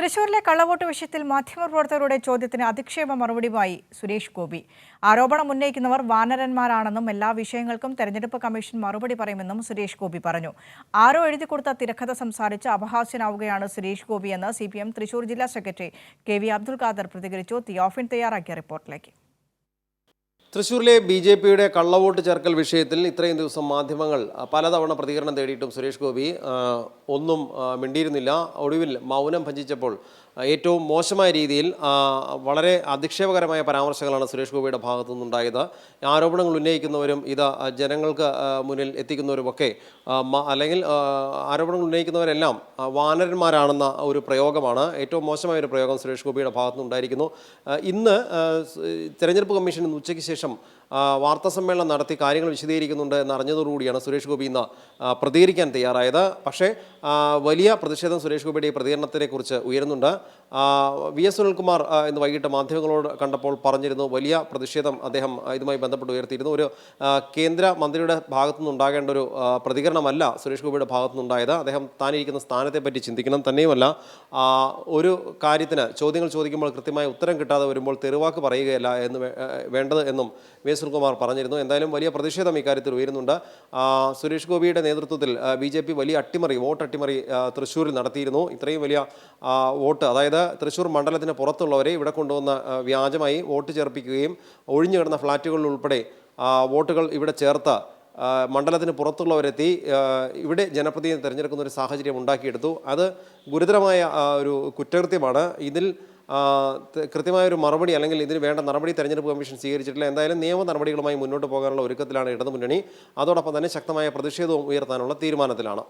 തൃശൂരിലെ കള്ളവോട്ട് വിഷയത്തിൽ മാധ്യമപ്രവർത്തകരുടെ ചോദ്യത്തിന് അധിക്ഷേപ മറുപടിയുമായി സുരേഷ് ഗോപി. ആരോപണം ഉന്നയിക്കുന്നവർ വാനരന്മാരാണെന്നും എല്ലാ വിഷയങ്ങൾക്കും തെരഞ്ഞെടുപ്പ് കമ്മീഷൻ മറുപടി പറയുമെന്നും സുരേഷ് ഗോപി പറഞ്ഞു. ആരോ എഴുതി കൊടുത്ത തിരക്കഥ സംസാരിച്ച് അപഹാസ്യനാവുകയാണ് സുരേഷ് ഗോപി എന്ന് സി തൃശൂർ ജില്ലാ സെക്രട്ടറി കെ അബ്ദുൽ ഖാദർ പ്രതികരിച്ചു. തിയോഫിൻ തയ്യാറാക്കിയ റിപ്പോർട്ടിലേക്ക്. തൃശൂരിലെ ബി ജെ പിയുടെ കള്ളവോട്ട് ചേർക്കൽ വിഷയത്തിൽ ഇത്രയും ദിവസം മാധ്യമങ്ങൾ പലതവണ പ്രതികരണം തേടിയിട്ടും സുരേഷ് ഗോപി ഒന്നും മിണ്ടിയിരുന്നില്ല. ഒടുവിൽ മൗനം ഭഞ്ജിച്ചപ്പോൾ ആ, ഏറ്റവും മോശമായ രീതിയിൽ വളരെ അധിക്ഷേപകരമായ പരാമർശങ്ങളാണ് സുരേഷ് ഗോപിയുടെ ഭാഗത്തു നിന്നുണ്ടായത്. ആരോപണങ്ങൾ ഉന്നയിക്കുന്നവരും ഇത് ജനങ്ങൾക്ക് മുന്നിൽ എത്തിക്കുന്നവരുമൊക്കെ അല്ലെങ്കിൽ ആരോപണങ്ങൾ ഉന്നയിക്കുന്നവരെല്ലാം വാനരന്മാരാണെന്ന ഒരു പ്രയോഗമാണ്. ഏറ്റവും മോശമായ ഒരു പ്രയോഗം സുരേഷ് ഗോപിയുടെ ഭാഗത്തു ഇന്ന് തിരഞ്ഞെടുപ്പ് കമ്മീഷൻ ഇന്ന് ഉച്ചയ്ക്ക് ശേഷം വാർത്താ സമ്മേളനം നടത്തി കാര്യങ്ങൾ വിശദീകരിക്കുന്നുണ്ട് എന്നറിഞ്ഞതോടുകൂടിയാണ് സുരേഷ് ഗോപി ഇന്ന് പ്രതികരിക്കാൻ തയ്യാറായത്. പക്ഷേ വലിയ പ്രതിഷേധം സുരേഷ് ഗോപിയുടെ ഈ പ്രതികരണത്തെക്കുറിച്ച് ഉയരുന്നുണ്ട്. വി എസ് സുനിൽകുമാർ ഇന്ന് വൈകിട്ട് മാധ്യമങ്ങളോട് കണ്ടപ്പോൾ പറഞ്ഞിരുന്നു വലിയ പ്രതിഷേധം അദ്ദേഹം ഇതുമായി ബന്ധപ്പെട്ട് ഉയർത്തിയിരുന്നു. ഒരു കേന്ദ്ര മന്ത്രിയുടെ ഭാഗത്തുനിന്ന് ഉണ്ടാകേണ്ട ഒരു പ്രതികരണമല്ല സുരേഷ് ഗോപിയുടെ ഭാഗത്തുനിന്നുണ്ടായത്. അദ്ദേഹം താനിരിക്കുന്ന സ്ഥാനത്തെ പറ്റി ചിന്തിക്കണം തന്നെയുമല്ല ഒരു കാര്യത്തിന് ചോദ്യങ്ങൾ ചോദിക്കുമ്പോൾ കൃത്യമായ ഉത്തരം കിട്ടാതെ വരുമ്പോൾ തെരുവാക്ക് പറയുകയല്ല എന്ന് വേണ്ടത് എന്നും വി എസ് സുനിൽകുമാർ പറഞ്ഞിരുന്നു. എന്തായാലും വലിയ പ്രതിഷേധം ഇക്കാര്യത്തിൽ ഉയരുന്നുണ്ട്. സുരേഷ് ഗോപിയുടെ നേതൃത്വത്തിൽ ബി വലിയ അട്ടിമറി വോട്ട് അട്ടിമറി തൃശ്ശൂരിൽ നടത്തിയിരുന്നു. ഇത്രയും വലിയ വോട്ട് അതായത് തൃശ്ശൂർ മണ്ഡലത്തിന് പുറത്തുള്ളവരെ ഇവിടെ കൊണ്ടുവന്ന വ്യാജമായി വോട്ട് ചേർപ്പിക്കുകയും ഒഴിഞ്ഞു കിടന്ന ഫ്ളാറ്റുകളിൽ ഉൾപ്പെടെ വോട്ടുകൾ ഇവിടെ ചേർത്ത് മണ്ഡലത്തിന് പുറത്തുള്ളവരെത്തി ഇവിടെ ജനപ്രതിനിധി തിരഞ്ഞെടുക്കുന്ന ഒരു സാഹചര്യം ഉണ്ടാക്കിയെടുത്തു. അത് ഗുരുതരമായ ഒരു കുറ്റകൃത്യമാണ്. ഇതിൽ കൃത്യമായ ഒരു മറുപടി അല്ലെങ്കിൽ ഇതിന് വേണ്ട നടപടി തെരഞ്ഞെടുപ്പ് കമ്മീഷൻ സ്വീകരിച്ചിട്ടില്ല. എന്തായാലും നിയമ നടപടികളുമായി മുന്നോട്ട് പോകാനുള്ള ഒരുക്കത്തിലാണ് ഇടതുമുന്നണി. അതോടൊപ്പം തന്നെ ശക്തമായ പ്രതിഷേധവും ഉയർത്താനുള്ള തീരുമാനത്തിലാണ്.